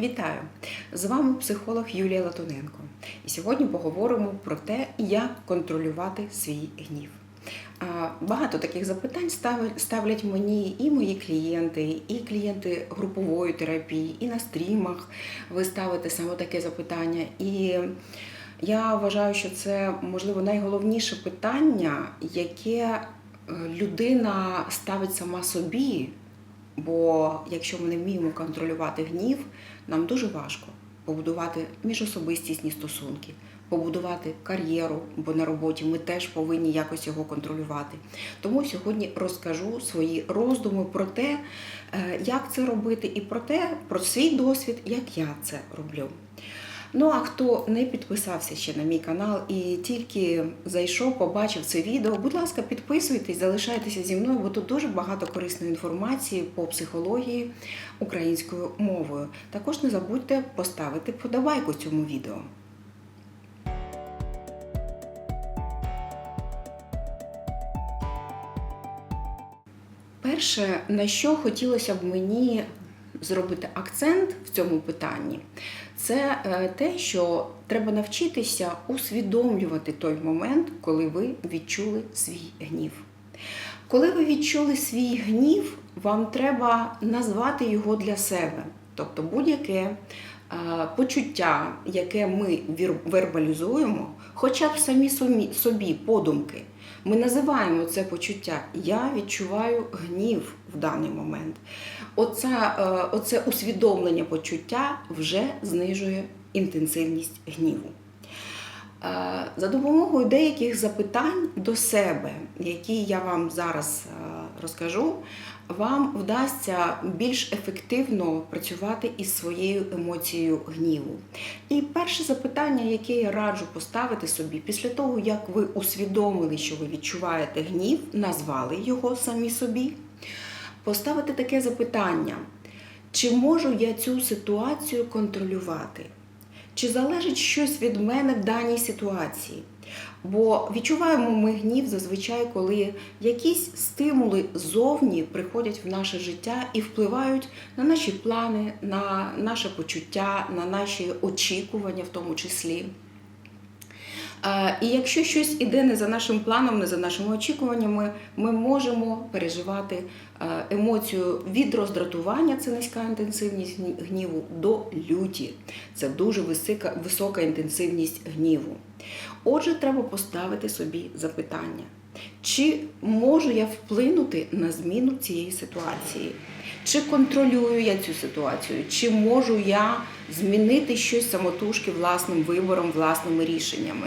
Вітаю! З вами психолог Юлія Латуненко. І сьогодні поговоримо про те, як контролювати свій гнів. Багато таких запитань ставлять мені і мої клієнти, і клієнти групової терапії, і на стрімах ви ставите саме таке запитання. І я вважаю, що це можливо найголовніше питання, яке е, людина ставить сама собі. Бо якщо ми не вміємо контролювати гнів, нам дуже важко побудувати міжособистісні стосунки, побудувати кар'єру, бо на роботі ми теж повинні якось його контролювати. Тому сьогодні розкажу свої роздуми про те, е, як це робити, і про те, про свій досвід, як я це роблю. Ну а хто не підписався ще на мій канал і тільки зайшов, побачив це відео, будь ласка, підписуйтесь, залишайтеся зі мною, бо тут дуже багато корисної інформації по психології українською мовою. Також не забудьте поставити подобайку цьому відео. Перше, на що хотілося б мені зробити акцент в цьому питанні, це е, те, що треба навчитися усвідомлювати той момент, коли ви відчули свій гнів. Коли ви відчули свій гнів, вам треба назвати його для себе. Тобто будь-яке е, почуття, яке ми вербалізуємо, хоча б самі собі- собі подумки, ми називаємо це почуття Я відчуваю гнів в даний момент. Оце, оце усвідомлення почуття вже знижує інтенсивність гніву. Е, За допомогою деяких запитань до себе, які я вам зараз е, розкажу, вам вдасться більш ефективно працювати із своєю емоцією гніву. І перше запитання, яке я раджу поставити собі після того, як ви усвідомили, що ви відчуваєте гнів, назвали його самі собі, поставити таке запитання: чи можу я цю ситуацію контролювати? Чи залежить щось від мене в даній ситуації? Бо відчуваємо ми гнів зазвичай, коли якісь стимули зовні приходять в наше життя і впливають на наші плани, на наше почуття, на наші очікування, в тому числі. І якщо щось іде не за нашим планом, не за нашими очікуваннями, ми можемо переживати емоцію від роздратування, це низька інтенсивність гніву, до люті. Це дуже висока, висока інтенсивність гніву. Отже, треба поставити собі запитання. Чи можу я вплинути на зміну цієї ситуації? Чи контролюю я цю ситуацію? Чи можу я змінити щось самотужки власним вибором, власними рішеннями?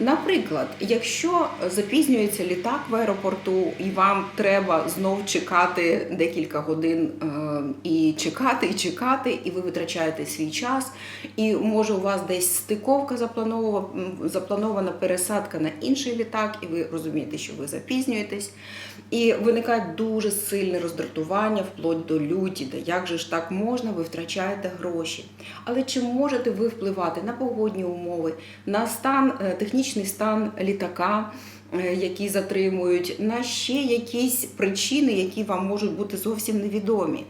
Наприклад, якщо запізнюється літак в аеропорту і вам треба знов чекати декілька годин е, і чекати, і чекати, і ви витрачаєте свій час, і може у вас десь стиковка запланована, пересадка на інший літак, і ви розумієте, що ви запізнюєтесь, і виникає дуже сильне роздратування, вплоть до люті, де як же ж так можна, ви втрачаєте гроші. Але чи можете ви впливати на погодні умови, на стан, е, технічний стан літака, е, які затримують, на ще якісь причини, які вам можуть бути зовсім невідомі?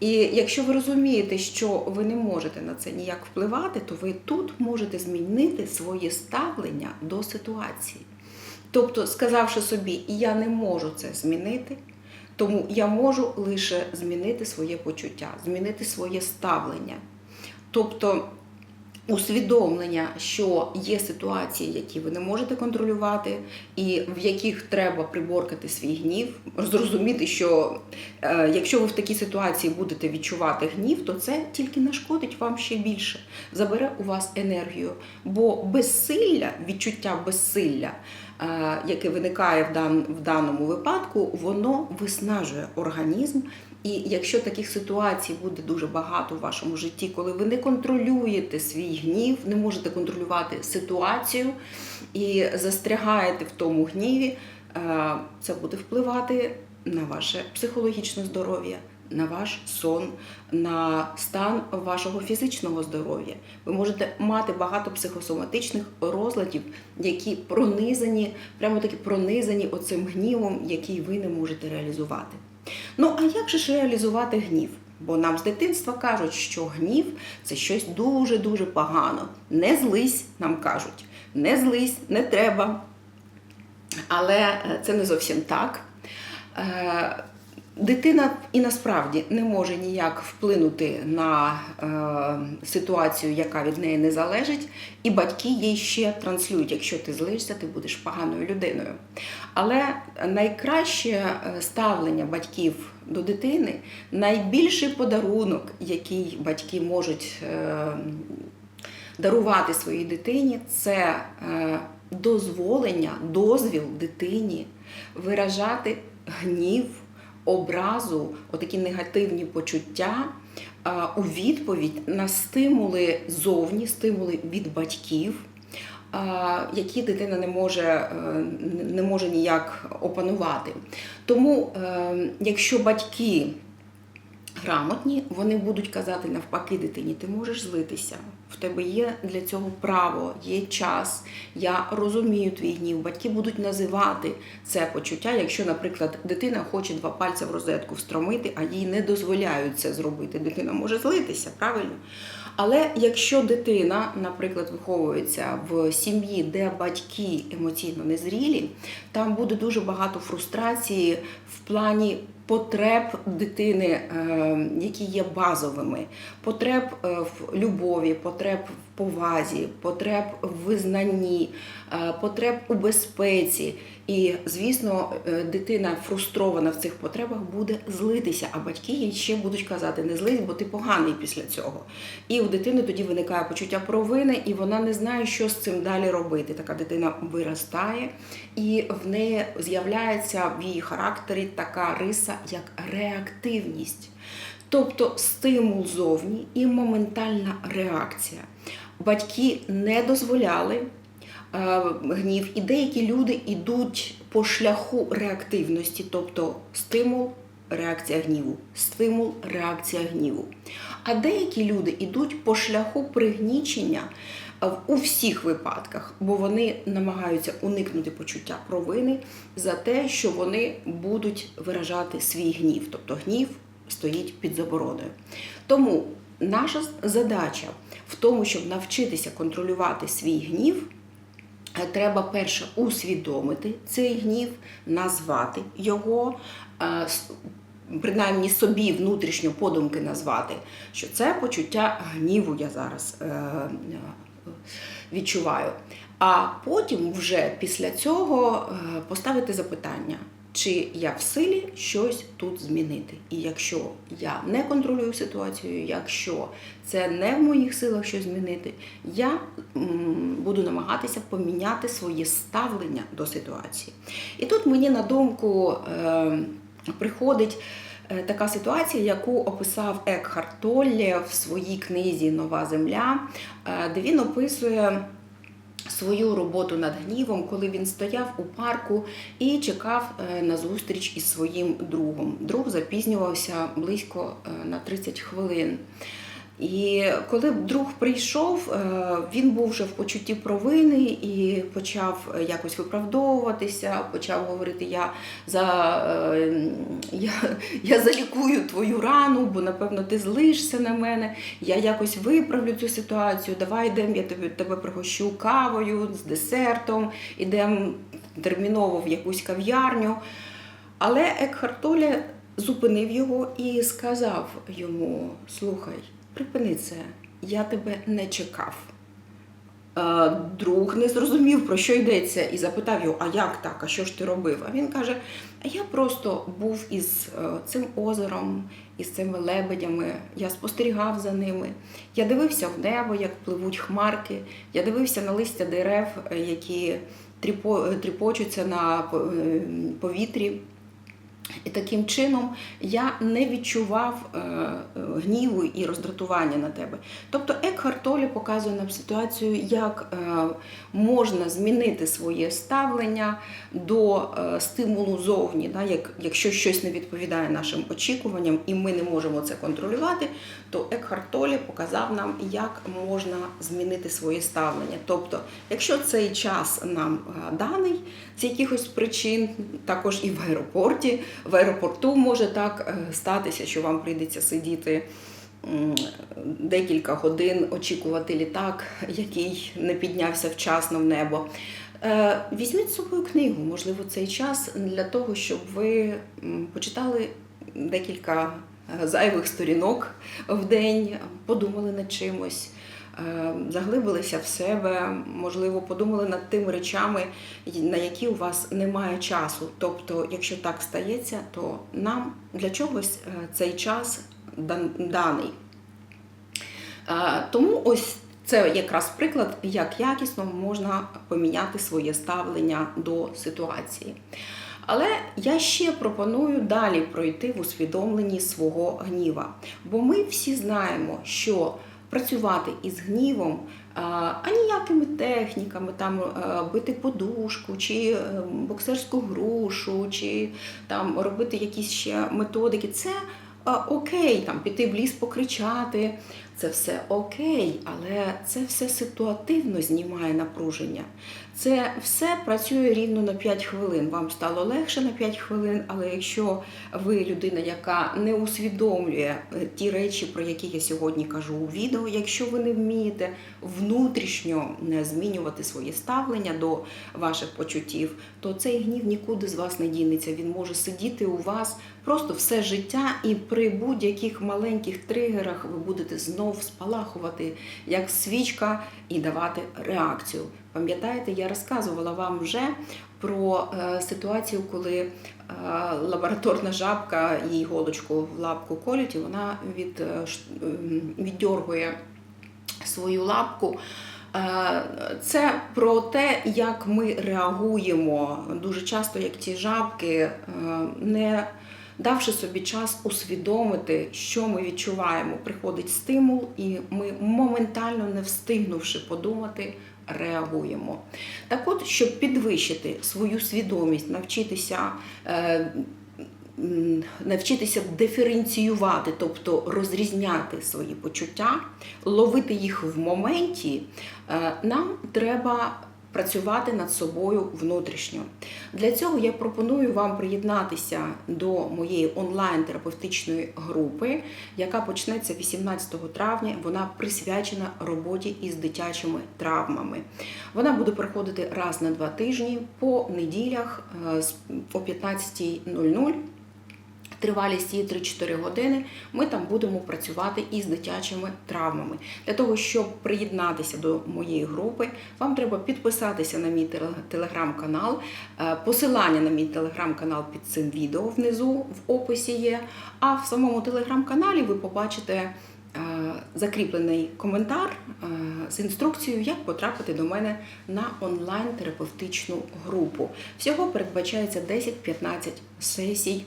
І якщо ви розумієте, що ви не можете на це ніяк впливати, то ви тут можете змінити своє ставлення до ситуації. Тобто, сказавши собі, я не можу це змінити, тому я можу лише змінити своє почуття, змінити своє ставлення. Тобто усвідомлення, що є ситуації, які ви не можете контролювати, і в яких треба приборкати свій гнів, зрозуміти, що е, якщо ви в такій ситуації будете відчувати гнів, то це тільки нашкодить вам ще більше, забере у вас енергію. Бо безсилля, відчуття безсилля, е, яке виникає в, дан, в даному випадку, воно виснажує організм. І якщо таких ситуацій буде дуже багато в вашому житті, коли ви не контролюєте свій гнів, не можете контролювати ситуацію і застрягаєте в тому гніві, е, це буде впливати на ваше психологічне здоров'я, на ваш сон, на стан вашого фізичного здоров'я. Ви можете мати багато психосоматичних розладів, які пронизані, прямо таки пронизані оцим гнівом, який ви не можете реалізувати. Ну, а як же ж реалізувати гнів? Бо нам з дитинства кажуть, що гнів це щось дуже-дуже погано. Не злись, нам кажуть. Не злись, не треба. Але е, це не зовсім так. Дитина і насправді не може ніяк вплинути на е, ситуацію, яка від неї не залежить, і батьки їй ще транслюють: якщо ти злишся, ти будеш поганою людиною. Але найкраще е, ставлення батьків до дитини, найбільший подарунок, який батьки можуть е, дарувати своїй дитині, це е, дозволення, дозвіл дитині виражати гнів, образу, отакі негативні почуття у відповідь на стимули зовні, стимули від батьків. Які дитина не може, е, не може ніяк опанувати. Тому, е, якщо батьки грамотні, вони будуть казати навпаки дитині, ти можеш злитися. В тебе є для цього право, є час. Я розумію твій гнів. Батьки будуть називати це почуття, якщо, наприклад, дитина хоче два пальця в розетку встромити, а їй не дозволяють це зробити. Дитина може злитися, правильно? Але якщо дитина, наприклад, виховується в сім'ї, де батьки емоційно незрілі, там буде дуже багато фрустрації в плані потреб дитини, е, які є базовими, потреб е, в любові, потреб повазі, потреб в визнанні, е, потреб у безпеці. І, звісно, е, дитина фрустрована в цих потребах буде злитися, а батьки їй ще будуть казати не злись, бо ти поганий після цього. І у дитини тоді виникає почуття провини, і вона не знає, що з цим далі робити. Така дитина виростає, і в неї з'являється в її характері така риса, як реактивність. Тобто стимул зовні і моментальна реакція. Батьки не дозволяли е, гнів, і деякі люди йдуть по шляху реактивності, тобто стимул, реакція гніву, стимул, реакція гніву. А деякі люди йдуть по шляху пригнічення е, у всіх випадках, бо вони намагаються уникнути почуття провини за те, що вони будуть виражати свій гнів, тобто гнів стоїть під забороною. Тому наша задача в тому, щоб навчитися контролювати свій гнів. Е, Треба перше усвідомити цей гнів, назвати його, е, принаймні собі внутрішньо подумки назвати, що це почуття гніву я зараз е, відчуваю. А потім вже після цього поставити запитання, чи я в силі щось тут змінити. І якщо я не контролюю ситуацію, якщо це не в моїх силах щось змінити, я буду намагатися поміняти своє ставлення до ситуації. І тут мені на думку е, приходить. е, Така ситуація, яку описав Екхарт Толле в своїй книзі Нова земля, е, де він описує свою роботу над гнівом, коли він стояв у парку і чекав е, на зустріч із своїм другом. Друг запізнювався близько е, на 30 хвилин. І коли друг прийшов, е, він був вже в почутті провини і почав е, якось виправдовуватися, почав говорити: я за е, я, я залікую твою рану, бо напевно ти злишся на мене. Я якось виправлю цю ситуацію. Давай йдемо, я тобі тебе пригощу кавою з десертом, ідемо терміново в якусь кав'ярню. Але Екхарт Толле зупинив його і сказав йому: слухай, припини це, я тебе не чекав. Е, Друг не зрозумів, про що йдеться, і запитав його, а як так, а що ж ти робив? А він каже: я просто був із е, цим озером, із цими лебедями, я спостерігав за ними. Я дивився в небо, як пливуть хмарки, я дивився на листя дерев, е, які тріпо- тріпочуться на повітрі. І таким чином я не відчував е, гніву і роздратування на тебе. Тобто Екхарт Толле показує нам ситуацію, як е, можна змінити своє ставлення до е, стимулу зовні. Якщо щось не відповідає нашим очікуванням і ми не можемо це контролювати, то Екхарт Толле показав нам, як можна змінити своє ставлення. Тобто, якщо цей час нам даний з якихось причин, також і в аеропорті в аеропорту може так е, статися, що вам прийдеться сидіти декілька годин, очікувати літак, який не піднявся вчасно в небо. Е, Візьміть з собою книгу, можливо, цей час для того, щоб ви почитали декілька е, зайвих сторінок в день, подумали над чимось, заглибилися в себе, можливо, подумали над тими речами, на які у вас немає часу. Тобто, якщо так стається, то нам для чогось е, цей час даний. Е, Тому ось це якраз приклад, як якісно можна поміняти своє ставлення до ситуації. Але я ще пропоную далі пройти в усвідомленні свого гніва. Бо ми всі знаємо, що працювати із гнівом а, ніякими техніками, там е, бити подушку, чи е, боксерську грушу, чи там робити якісь ще методики, це окей, там піти в ліс покричати, це все окей, але це все ситуативно знімає напруження. Це все працює рівно на 5 хвилин. Вам стало легше на 5 хвилин, але якщо ви людина, яка не усвідомлює е, ті речі, про які я сьогодні кажу у відео, якщо ви не вмієте внутрішньо не змінювати своє ставлення до ваших почуттів, то цей гнів нікуди з вас не дінеться. Він може сидіти у вас просто все життя, і при будь-яких маленьких тригерах ви будете знов спалахувати як свічка і давати реакцію. Пам'ятаєте, я розказувала вам вже про е, ситуацію, коли е, лабораторна жабка їй голочку в лапку колють, і вона від, е, віддьоргує свою лапку. Це про те, як ми реагуємо дуже часто, як ті жабки, не давши собі час усвідомити, що ми відчуваємо. Приходить стимул, і ми моментально, не встигнувши подумати, реагуємо. Так от, щоб підвищити свою свідомість, навчитися. е, Навчитися диференціювати, тобто розрізняти свої почуття, ловити їх в моменті, е, нам треба працювати над собою внутрішньо. Для цього я пропоную вам приєднатися до моєї онлайн-терапевтичної групи, яка почнеться 18 травня. Вона присвячена роботі із дитячими травмами. Вона буде проходити раз на два тижні по неділях е, о 15.00. Тривалість її 3-4 години. Ми там будемо працювати із дитячими травмами. Для того, щоб приєднатися до моєї групи, вам треба підписатися на мій телеграм-канал. Е, Посилання на мій телеграм-канал під цим відео внизу в описі є. А в самому телеграм-каналі ви побачите е, закріплений коментар е, з інструкцією, як потрапити до мене на онлайн-терапевтичну групу. Всього передбачається 10-15 сесій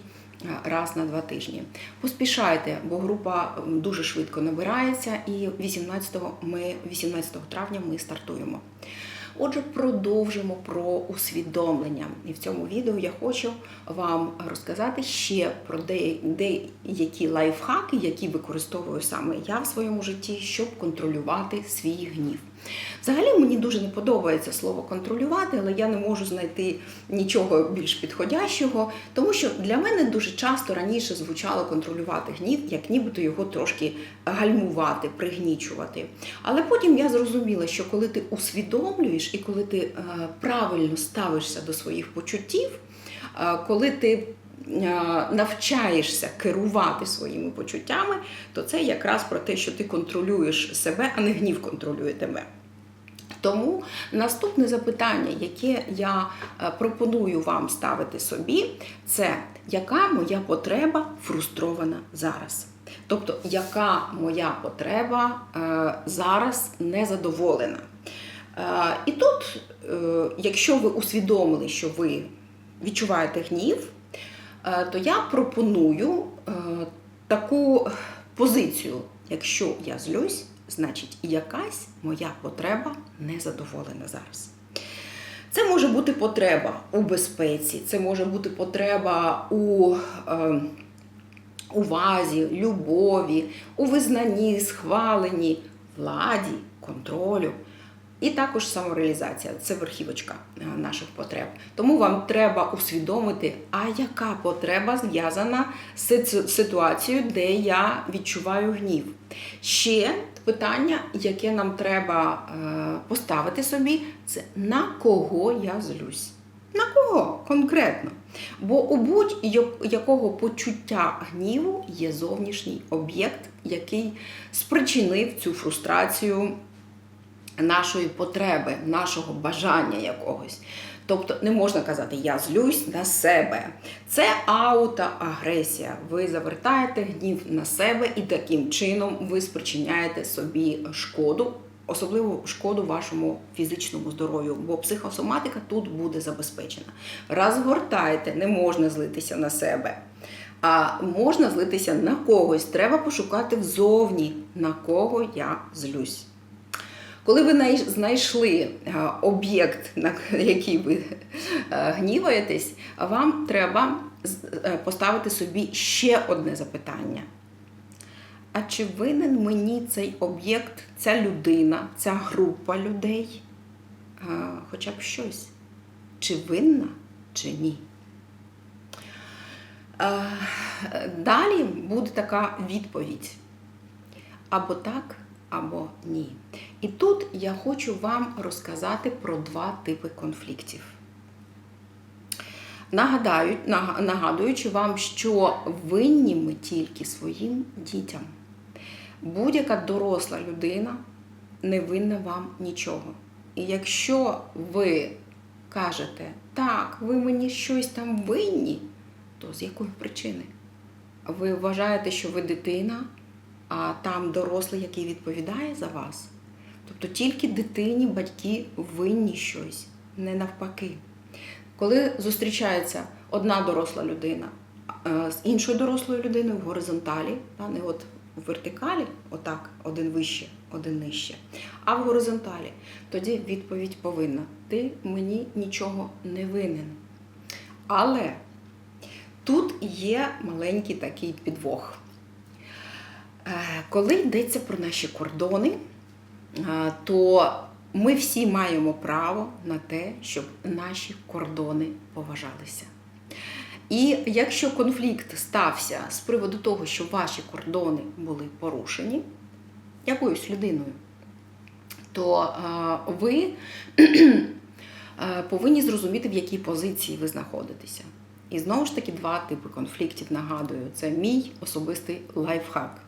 раз на два тижні. Поспішайте, бо група дуже швидко набирається, і 18, ми, 18 травня ми стартуємо. Отже, продовжимо про усвідомлення. І в цьому відео я хочу вам розказати ще про деякі лайфхаки, які використовую саме я в своєму житті, щоб контролювати свій гнів. Взагалі мені дуже не подобається слово контролювати, але я не можу знайти нічого більш підходящого, тому що для мене дуже часто раніше звучало контролювати гнів, як нібито його трошки гальмувати, пригнічувати. Але потім я зрозуміла, що коли ти усвідомлюєш і коли ти е, правильно ставишся до своїх почуттів, е, коли ти навчаєшся керувати своїми почуттями, то це якраз про те, що ти контролюєш себе, а не гнів контролює тебе. Тому наступне запитання, яке я е, пропоную вам ставити собі, це яка моя потреба фрустрована зараз? Тобто, яка моя потреба е, зараз незадоволена? Е, І тут, е, якщо ви усвідомили, що ви відчуваєте гнів, е, то я пропоную е, таку позицію. Якщо я злюсь, значить якась моя потреба незадоволена зараз. Це може бути потреба у безпеці, це може бути потреба у е, увазі, любові, у визнанні, схваленні, владі, контролю. І також самореалізація це верхівочка е, наших потреб. Тому вам треба усвідомити, а яка потреба зв'язана з ситуацією, де я відчуваю гнів. Ще питання, яке нам треба е, поставити собі, це на кого я злюсь. На кого конкретно? Бо у будь-якого почуття гніву є зовнішній об'єкт, який спричинив цю фрустрацію нашої потреби, нашого бажання якогось. Тобто не можна казати я злюсь на себе. Це аутоагресія. Ви завертаєте гнів на себе і таким чином ви спричиняєте собі шкоду, особливо шкоду вашому фізичному здоров'ю, бо психосоматика тут буде забезпечена. Розгортайте, не можна злитися на себе. А можна злитися на когось. Треба пошукати взовні, на кого я злюсь. Коли ви знайшли об'єкт, на який ви гніваєтесь, вам треба е, поставити собі ще одне запитання. А чи винен мені цей об'єкт, ця людина, ця група людей? Хоча б щось. Чи винна, чи ні? Е, Далі буде така відповідь. Або так, або ні. І тут я хочу вам розказати про два типи конфліктів. Нагадаю, нагадуючи вам, що винні ми тільки своїм дітям. Будь-яка доросла людина не винна вам нічого. І якщо ви кажете, так, ви мені щось там винні, то з якої причини? Ви вважаєте, що ви дитина, а там дорослий, який відповідає за вас? Тобто тільки дитині батьки винні щось, не навпаки. Коли зустрічається одна доросла людина е, з іншою дорослою людиною в горизонталі, та, не от в вертикалі, отак, один вище, один нижче, а в горизонталі, тоді відповідь повинна: ти мені нічого не винен. Але тут є маленький такий підвох. Е, Коли йдеться про наші кордони, е, то ми всі маємо право на те, щоб наші кордони поважалися. І якщо конфлікт стався з приводу того, що ваші кордони були порушені якоюсь людиною, то е, ви повинні зрозуміти, в якій позиції ви знаходитеся. І знову ж таки, два типи конфліктів нагадую. Це мій особистий лайфхак.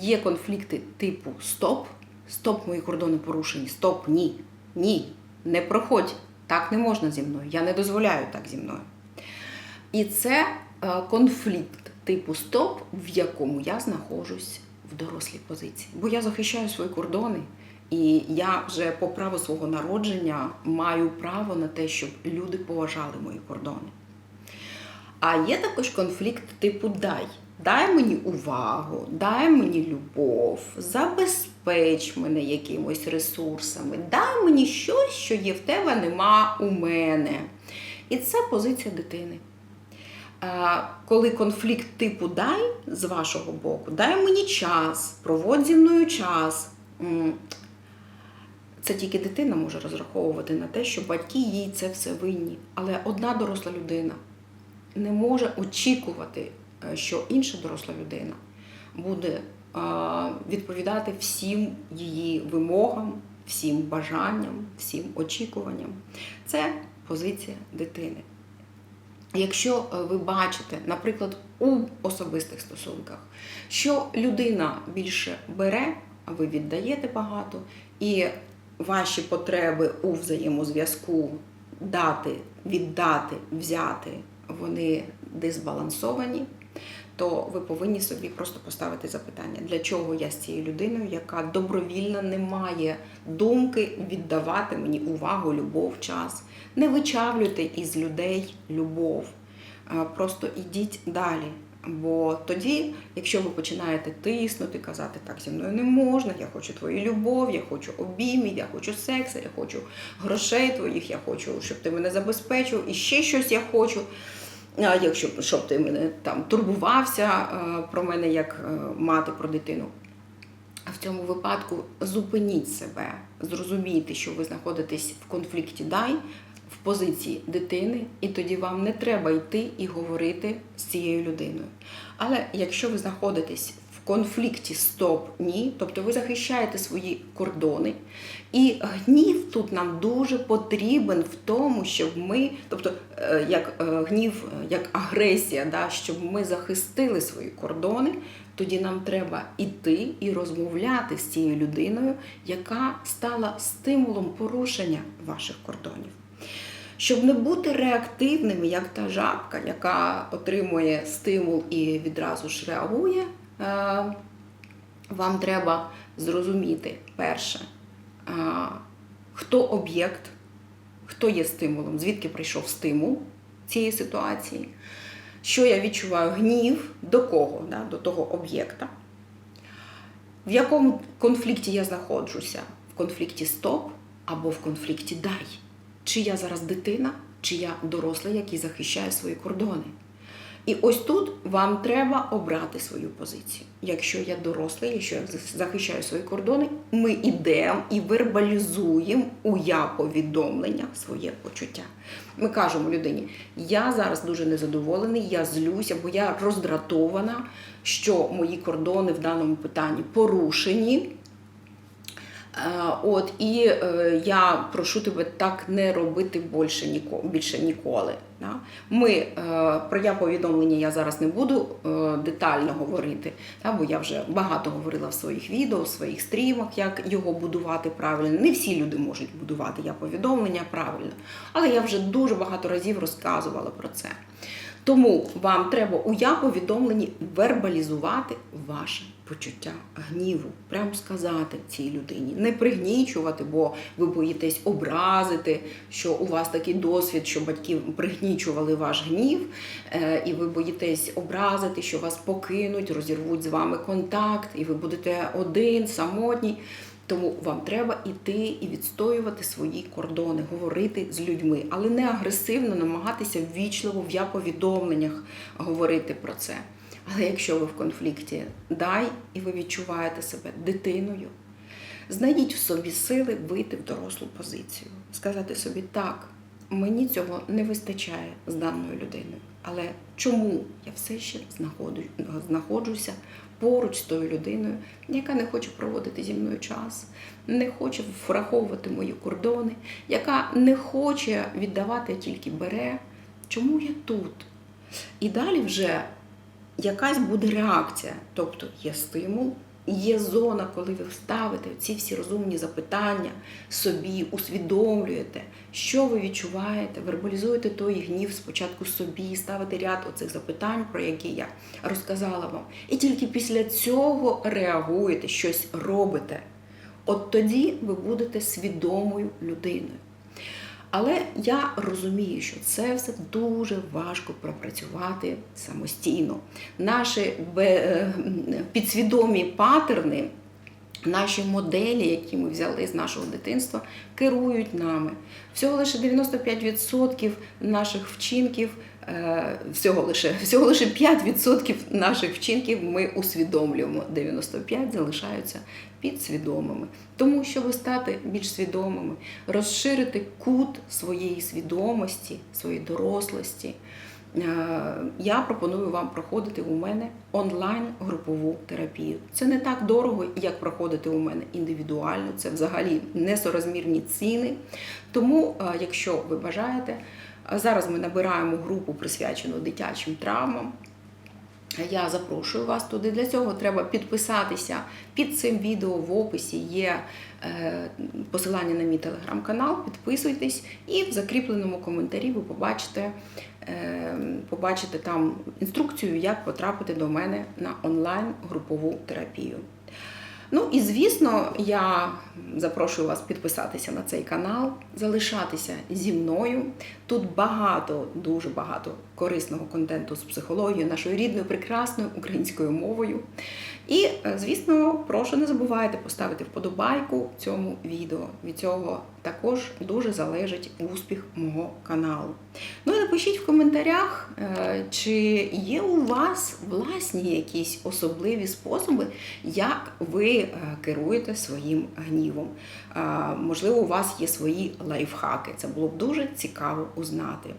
Є конфлікти типу стоп, стоп, мої кордони порушені, стоп, ні, ні, не проходь. Так не можна зі мною. Я не дозволяю так зі мною. І це е, конфлікт типу стоп, в якому я знаходжусь в дорослій позиції. Бо я захищаю свої кордони, і я вже по праву свого народження маю право на те, щоб люди поважали мої кордони. А є також конфлікт типу дай. Дай мені увагу, дай мені любов, забезпеч мене якимось ресурсами, дай мені щось, що є в тебе, нема у мене. І це позиція дитини. Коли конфлікт типу дай з вашого боку, дай мені час, проводь зі мною час. Це тільки дитина може розраховувати на те, що батьки їй це все винні. Але одна доросла людина не може очікувати, що інша доросла людина буде е, відповідати всім її вимогам, всім бажанням, всім очікуванням. Це позиція дитини. Якщо е, ви бачите, наприклад, у особистих стосунках, що людина більше бере, а ви віддаєте багато, і ваші потреби у взаємозв'язку дати, віддати, взяти, вони дисбалансовані, то ви повинні собі просто поставити запитання, для чого я з цією людиною, яка добровільно не має думки віддавати мені увагу, любов, час. Не вичавлюйте із людей любов. Просто ідіть далі. Бо тоді, якщо ви починаєте тиснути, казати, так зі мною не можна, я хочу твою любов, я хочу обіймів, я хочу сексу, я хочу грошей твоїх, я хочу, щоб ти мене забезпечив, і ще щось я хочу. Якщо щоб ти мене там турбувався е, про мене як е, мати про дитину. в цьому випадку зупиніть себе, зрозумійте, що ви знаходитесь в конфлікті дай в позиції дитини, і тоді вам не треба йти і говорити з цією людиною. Але якщо ви знаходитесь конфлікті стоп ні, тобто ви захищаєте свої кордони, і гнів тут нам дуже потрібен в тому, щоб ми, тобто е, як е, гнів, е, як агресія, да, щоб ми захистили свої кордони, тоді нам треба іти і розмовляти з цією людиною, яка стала стимулом порушення ваших кордонів. Щоб не бути реактивними, як та жабка, яка отримує стимул і відразу ж реагує, вам треба зрозуміти перше, е, хто об'єкт, хто є стимулом, звідки прийшов стимул цієї ситуації, що я відчуваю гнів, до кого, да, до того об'єкта, в якому конфлікті я знаходжуся, в конфлікті стоп або в конфлікті дай. Чи я зараз дитина, чи я дорослий, який захищає свої кордони. І ось тут вам треба обрати свою позицію. Якщо я дорослий, якщо я захищаю свої кордони, ми йдемо і вербалізуємо у я повідомленнях своє почуття. Ми кажемо людині: я зараз дуже незадоволений, я злюся, бо я роздратована, що мої кордони в даному питанні порушені. Е, От і е, я прошу тебе так не робити більше ніколи. Більше ніколи. Да? Ми е, про я повідомлення я зараз не буду детально говорити, да? бо я вже багато говорила в своїх відео, в своїх стрімах, як його будувати правильно. Не всі люди можуть будувати я повідомлення правильно, але я вже дуже багато разів розказувала про це. Тому вам треба у я повідомленні вербалізувати ваше почуття гніву, прямо сказати цій людині, не пригнічувати, бо ви боїтесь образити, що у вас такий досвід, що батьки пригнічували ваш гнів, е, і ви боїтесь образити, що вас покинуть, розірвуть з вами контакт, і ви будете один, самотній. Тому вам треба йти і відстоювати свої кордони, говорити з людьми, але не агресивно намагатися ввічливо в я повідомленнях говорити про це. Але якщо ви в конфлікті дай і ви відчуваєте себе дитиною, знайдіть в собі сили вийти в дорослу позицію, сказати собі так, мені цього не вистачає з даною людиною. Але чому я все ще знаходжуся поруч з тою людиною, яка не хоче проводити зі мною час, не хоче враховувати мої кордони, яка не хоче віддавати, а тільки бере. Чому я тут? І далі вже якась буде реакція. Тобто є стимул, є зона, коли ви ставите ці всі розумні запитання собі, усвідомлюєте, що ви відчуваєте, вербалізуєте той гнів спочатку собі, ставите ряд оцих запитань, про які я розказала вам. І тільки після цього реагуєте, щось робите. От тоді ви будете свідомою людиною. Але я розумію, що це все дуже важко пропрацювати самостійно. Наші е, підсвідомі патерни, наші моделі, які ми взяли з нашого дитинства, керують нами. Всього лише 95% наших вчинків, всього лише, всього лише 5% наших вчинків ми усвідомлюємо. 95% залишаються підсвідомими. Тому, щоб стати більш свідомими, розширити кут своєї свідомості, своєї дорослості. е, Я пропоную вам проходити у мене онлайн групову терапію. Це не так дорого, як проходити у мене індивідуально. Це взагалі несорозмірні ціни. Тому, е, якщо ви бажаєте, е, зараз ми набираємо групу присвячену дитячим травмам. Я запрошую вас туди. Для цього треба підписатися під цим відео в описі є е, посилання на мій телеграм-канал. Підписуйтесь, і в закріпленому коментарі ви побачите, е, побачите там інструкцію, як потрапити до мене на онлайн групову терапію. Ну і звісно, я запрошую вас підписатися на цей канал, залишатися зі мною. Тут багато, дуже багато корисного контенту з психологією, нашою рідною, прекрасною українською мовою. І, е, звісно, прошу не забувайте поставити вподобайку цьому відео. Від цього також дуже залежить успіх мого каналу. Ну і напишіть в коментарях, е, чи є у вас власні якісь особливі способи, як ви е, керуєте своїм гнівом. Можливо, у вас є свої лайфхаки. Це було б дуже цікаво узнати.